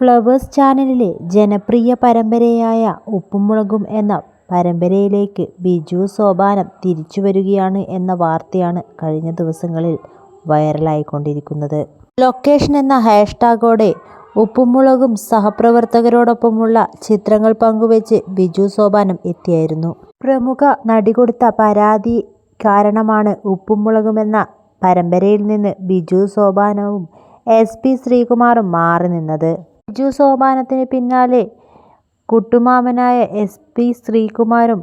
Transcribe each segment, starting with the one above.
Flowers ചാനലിലെ ജനപ്രിയ പരമ്പരയായ ഉപ്പുമുളകും എന്ന പരമ്പരയിലേക്ക് ബിജു സോപാനം തിരിച്ചു വരികയാണ് എന്ന വാർത്തയാണ് കഴിഞ്ഞ ദിവസങ്ങളിൽ വൈറലായിക്കൊണ്ടിരിക്കുന്നത്. ലൊക്കേഷൻ എന്ന ഹാഷ്ടാഗോടെ ഉപ്പുമുളകും സഹപ്രവർത്തകരോടൊപ്പമുള്ള ചിത്രങ്ങൾ പങ്കുവെച്ച് ബിജു സോപാനം എത്തിയായിരുന്നു പ്രമുഖ നടി കൊടുത്ത പരാതി കാരണമാണ് ഉപ്പുമുളകും എന്ന പരമ്പരയിൽ നിന്ന് ബിജു സോപാനവും എസ് പി ശ്രീകുമാറും മാറി നിന്നത്. ബിജു സോപാനത്തിന് പിന്നാലെ കുട്ടുമാമനായ എസ് പി ശ്രീകുമാരും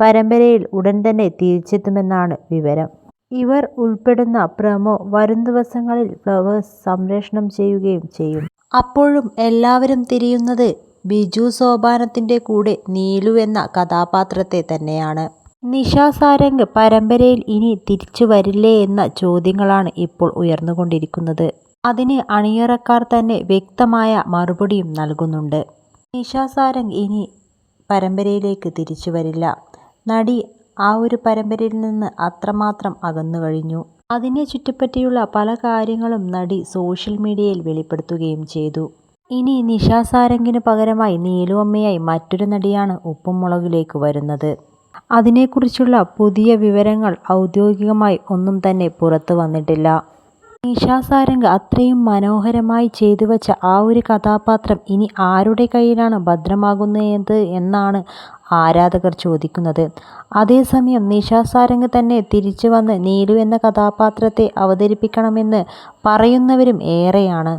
പരമ്പരയിൽ ഉടൻ തന്നെ തിരിച്ചെത്തുമെന്നാണ് വിവരം. ഇവർ ഉൾപ്പെടുന്ന പ്രമോ വരും ദിവസങ്ങളിൽ ഫ്ലവേഴ്സ് സംപ്രേഷണം ചെയ്യുകയും ചെയ്യും. അപ്പോഴും എല്ലാവരും തിരിയുന്നത് ബിജു സോപാനത്തിന്റെ കൂടെ നീലു എന്ന കഥാപാത്രത്തെ തന്നെയാണ്. നിഷ സാരംഗ് പരമ്പരയിൽ ഇനി തിരിച്ചു വരില്ലേ എന്ന ചോദ്യങ്ങളാണ് ഇപ്പോൾ ഉയർന്നുകൊണ്ടിരിക്കുന്നത്. അതിന് അണിയറക്കാർ തന്നെ വ്യക്തമായ മറുപടിയും നൽകുന്നുണ്ട്. നിഷ സാരംഗ് ഇനി പരമ്പരയിലേക്ക് തിരിച്ചു വരില്ല നടി ആ ഒരു പരമ്പരയിൽ നിന്ന് അത്രമാത്രം അകന്നു കഴിഞ്ഞു അതിനെ ചുറ്റിപ്പറ്റിയുള്ള പല കാര്യങ്ങളും നടി സോഷ്യൽ മീഡിയയിൽ വെളിപ്പെടുത്തുകയും ചെയ്തു. ഇനി നിഷ പകരമായി നീലുവമ്മയായി മറ്റൊരു നടിയാണ് ഉപ്പുമുളകിലേക്ക് വരുന്നത്. അതിനെക്കുറിച്ചുള്ള പുതിയ വിവരങ്ങൾ ഔദ്യോഗികമായി ഒന്നും തന്നെ പുറത്തു വന്നിട്ടില്ല. നിഷ സാരംഗ് അത്രയും മനോഹരമായി ചെയ്തുവച്ച ആ ഒരു കഥാപാത്രം ഇനി ആരുടെ കയ്യിലാണ് ഭദ്രമാകുന്നത് എന്നാണ് ആരാധകർ ചോദിക്കുന്നത്. അതേസമയം നിശാസാരംഗ് തന്നെ തന്നെ തിരിച്ചുവന്ന് നീലു എന്ന കഥാപാത്രത്തെ അവതരിപ്പിക്കണമെന്ന് പറയുന്നവരും ഏറെയാണ്.